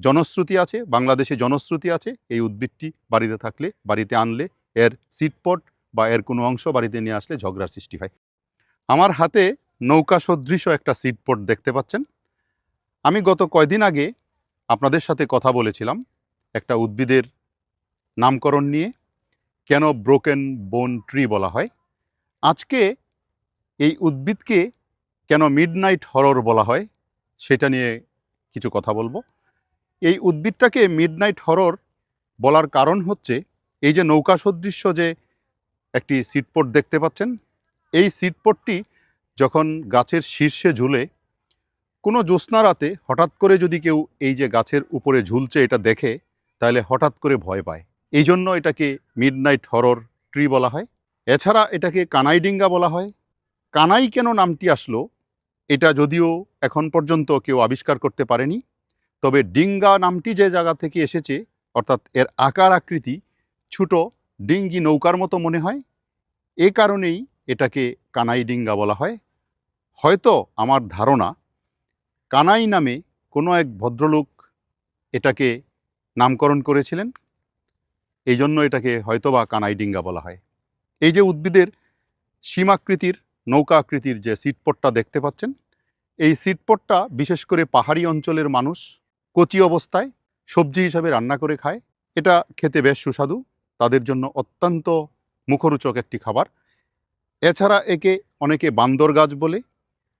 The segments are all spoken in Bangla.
জনশ্রুতি আছে, বাংলাদেশে জনশ্রুতি আছে, এই উদ্ভিদটি বাড়িতে থাকলে, বাড়িতে আনলে, এর সিটপট বা এর কোনো অংশ বাড়িতে নিয়ে আসলে ঝগড়ার সৃষ্টি হয়। আমার হাতে নৌকা সদৃশ একটা সিটপট দেখতে পাচ্ছেন। আমি গত কয়দিন আগে আপনাদের সাথে কথা বলেছিলাম, একটা উদ্ভিদের নামকরণ নিয়ে, কেন ব্রোকেন বোন ট্রি বলা হয়। আজকে এই উদ্ভিদকে কেন মিডনাইট হরর বলা হয়, সেটা নিয়ে কিছু কথা বলব। এই উদ্ভিদটাকে মিডনাইট হরর বলার কারণ হচ্ছে এই যে নৌকা সদৃশ্য যে একটি সিটপট দেখতে পাচ্ছেন, এই সিটপটটি যখন গাছের শীর্ষে ঝুলে, কোনো জ্যোৎস্না রাতে হঠাৎ করে যদি কেউ এই যে গাছের উপরে ঝুলছে এটা দেখে, তাহলে হঠাৎ করে ভয় পায়। এই জন্য এটাকে মিডনাইট হরর ট্রি বলা হয়। এছাড়া এটাকে কানাইডিঙ্গা বলা হয়। কানাই কেন নামটি আসলো, এটা যদিও এখন পর্যন্ত কেউ আবিষ্কার করতে পারেনি। তবে ডিঙ্গা নামটি যে জায়গা থেকে এসেছে, অর্থাৎ এর আকার আকৃতি ছোট, ডিঙ্গি নৌকার মতো মনে হয়। এ কারণেই এটাকে কানাই ডিঙ্গা বলা হয়। হয়তো আমার ধারণা, কানাই নামে কোনো এক ভদ্রলোক এটাকে নামকরণ করেছিলেন। এই জন্য এটাকে হয়তোবা কানাই ডিঙ্গা বলা হয়। এই যে উদ্ভিদের সীমাকৃতির নৌকা আকৃতির যে সিটপটটা দেখতে পাচ্ছেন, এই সিটপটটা বিশেষ করে পাহাড়ি অঞ্চলের মানুষ কচি অবস্থায় সবজি হিসাবে রান্না করে খায়। এটা খেতে বেশ সুস্বাদু। তাদের জন্য অত্যন্ত মুখরোচক একটি খাবার। এছাড়া একে অনেকে বান্দর গাছ বলে।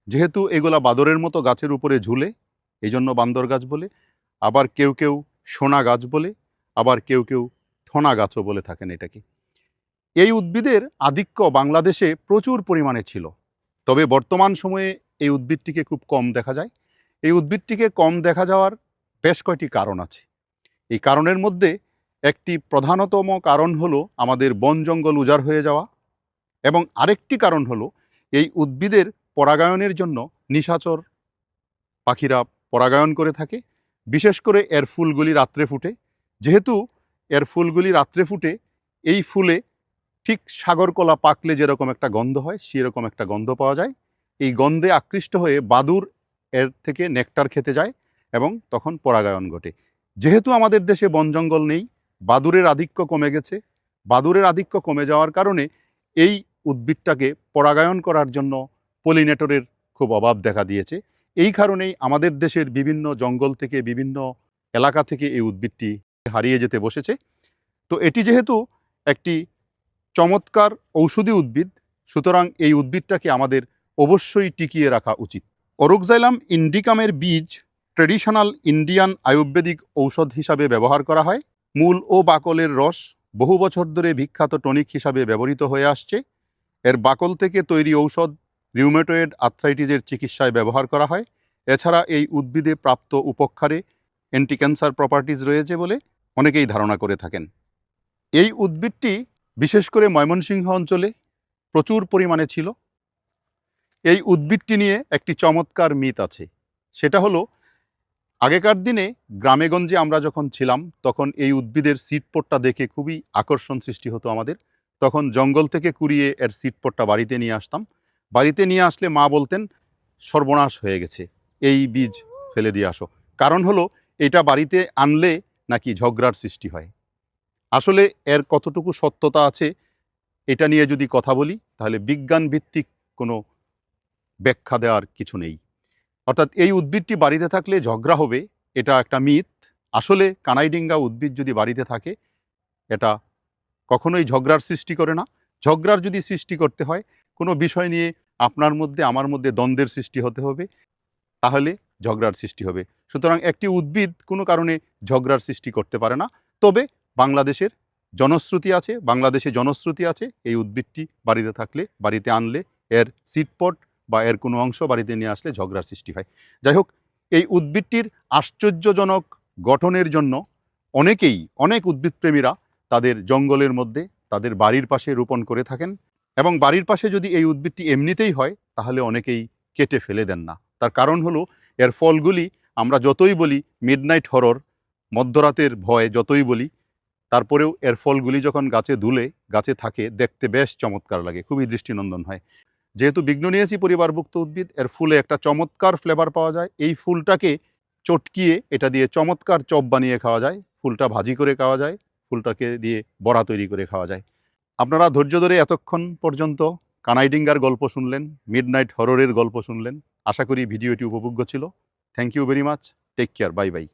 যেহেতু এগুলা বাদরের মতো গাছের উপরে ঝুলে এই জন্য বান্দর গাছ বলে। আবার কেউ কেউ সোনা গাছ বলে, আবার কেউ কেউ ঠোনা গাছও বলে থাকেন এটাকে। এই উদ্ভিদের আধিক্য বাংলাদেশে প্রচুর পরিমাণে ছিল। তবে বর্তমান সময়ে এই উদ্ভিদটিকে খুব কম দেখা যায়। এই উদ্ভিদটিকে কম দেখা যাওয়ার বেশ কয়টি কারণ আছে। এই কারণের মধ্যে একটি প্রধানতম কারণ হলো আমাদের বন জঙ্গল উজাড় হয়ে যাওয়া এবং আরেকটি কারণ হলো এই উদ্ভিদের পরাগায়নের জন্য নিশাচর পাখিরা পরাগায়ন করে থাকে। বিশেষ করে এর ফুলগুলি রাত্রে ফুটে। যেহেতু এর ফুলগুলি রাত্রে ফুটে, এই ফুলে ঠিক সাগরকলা পাকলে যেরকম একটা গন্ধ হয়, সেরকম একটা গন্ধ পাওয়া যায়। এই গন্ধে আকৃষ্ট হয়ে বাদুর এর থেকে নেকটার খেতে যায়। এবং তখন পরাগায়ন ঘটে। যেহেতু আমাদের দেশে বন জঙ্গল নেই, বাদুরের আধিক্য কমে গেছে। বাদুরের আধিক্য কমে যাওয়ার কারণে এই উদ্ভিদটাকে পরাগায়ন করার জন্য পলিনেটরের খুব অভাব দেখা দিয়েছে। এই কারণেই আমাদের দেশের বিভিন্ন জঙ্গল থেকে, বিভিন্ন এলাকা থেকে এই উদ্ভিদটি হারিয়ে যেতে বসেছে। তো এটি যেহেতু একটি চমৎকার ঔষধি উদ্ভিদ, সুতরাং এই উদ্ভিদটাকে আমাদের অবশ্যই টিকিয়ে রাখা উচিত। অরুকজাইলাম ইন্ডিকামের বীজ ট্রেডিশনাল ইন্ডিয়ান আয়ুর্বেদিক ঔষধ হিসাবে ব্যবহার করা হয়। মূল ও বাকলের রস বহু বছর ধরে বিখ্যাত টনিক হিসাবে ব্যবহৃত হয়ে আসছে। এর বাকল থেকে তৈরি ঔষধ রিউমেটয়েড আর্থ্রাইটিসের চিকিৎসায় ব্যবহার করা হয়। এছাড়া এই উদ্ভিদে প্রাপ্ত উপক্ষারে অ্যান্টি ক্যান্সার প্রপার্টিজ রয়েছে বলে অনেকেই ধারণা করে থাকেন। এই উদ্ভিদটি বিশেষ করে ময়মনসিংহ অঞ্চলে প্রচুর পরিমাণে ছিল। এই উদ্ভিদটি নিয়ে একটি চমৎকার মিথ আছে। সেটা হলো আগেকার দিনে গ্রামেগঞ্জে আমরা যখন ছিলাম, তখন এই উদ্ভিদের সিটপটটা দেখে খুবই আকর্ষণ সৃষ্টি হতো আমাদের। তখন জঙ্গল থেকে কুড়িয়ে এর সিটপটটা বাড়িতে নিয়ে আসতাম। বাড়িতে নিয়ে আসলে মা বলতেন, সর্বনাশ হয়ে গেছে, এই বীজ ফেলে দিয়ে আসো। কারণ হলো, এটা বাড়িতে আনলে নাকি ঝগড়ার সৃষ্টি হয়। আসলে এর কতটুকু সত্যতা আছে, এটা নিয়ে যদি কথা বলি, তাহলে বিজ্ঞান ভিত্তিক কোনো ব্যাখ্যা দেওয়ার কিছু নেই। অর্থাৎ এই উদ্ভিদটি বাড়িতে থাকলে ঝগড়া হবে, এটা একটা মিথ। আসলে কানাইডিঙ্গা উদ্ভিদ যদি বাড়িতে থাকে, এটা কখনোই ঝগড়ার সৃষ্টি করে না। ঝগড়ার যদি সৃষ্টি করতে হয়, কোনো বিষয় নিয়ে আপনার মধ্যে, আমার মধ্যে দ্বন্দ্বের সৃষ্টি হতে হবে, তাহলে ঝগড়ার সৃষ্টি হবে। সুতরাং একটি উদ্ভিদ কোনো কারণে ঝগড়ার সৃষ্টি করতে পারে না। তবে বাংলাদেশের জনশ্রুতি আছে, বাংলাদেশে জনশ্রুতি আছে, এই উদ্ভিদটি বাড়িতে থাকলে, বাড়িতে আনলে এর সিটপট বা এর কোনো অংশ বাড়িতে নিয়ে আসলে ঝগড়ার সৃষ্টি হয়। যাই হোক, এই উদ্ভিদটির আশ্চর্যজনক গঠনের জন্য অনেকেই, অনেক উদ্ভিদপ্রেমীরা তাদের জঙ্গলের মধ্যে তাদের বাড়ির পাশে রোপণ করে থাকেন এবং বাড়ির পাশে যদি এই উদ্ভিদটি এমনিতেই হয়, তাহলে অনেকেই কেটে ফেলে দেন না। তার কারণ হলো, এর ফলগুলি আমরা যতই বলি মিডনাইট হরর মধ্যরাতের ভয় যতই বলি, তারপরেও এর ফলগুলি যখন গাছে দুলে, গাছে থাকে, দেখতে বেশ চমৎকার লাগে, খুবই দৃষ্টিনন্দন হয়। যেহেতু বিঘ্ননিয়াসী পরিবারভুক্ত উদ্ভিদ, এর ফুলে একটা চমৎকার ফ্লেভার পাওয়া যায়। এই ফুলটাকে চটকিয়ে এটা দিয়ে চমৎকার চপ বানিয়ে খাওয়া যায়। ফুলটা ভাজি করে খাওয়া যায়। ফুলটাকে দিয়ে বড়া তৈরি করে খাওয়া যায়। আপনারা ধৈর্য ধরে এতক্ষণ পর্যন্ত কানাইডিঙ্গার গল্প শুনলেন মিড নাইট হররের গল্প শুনলেন। আশা করি ভিডিওটি উপভোগ্য ছিল। Thank you very much take care bye bye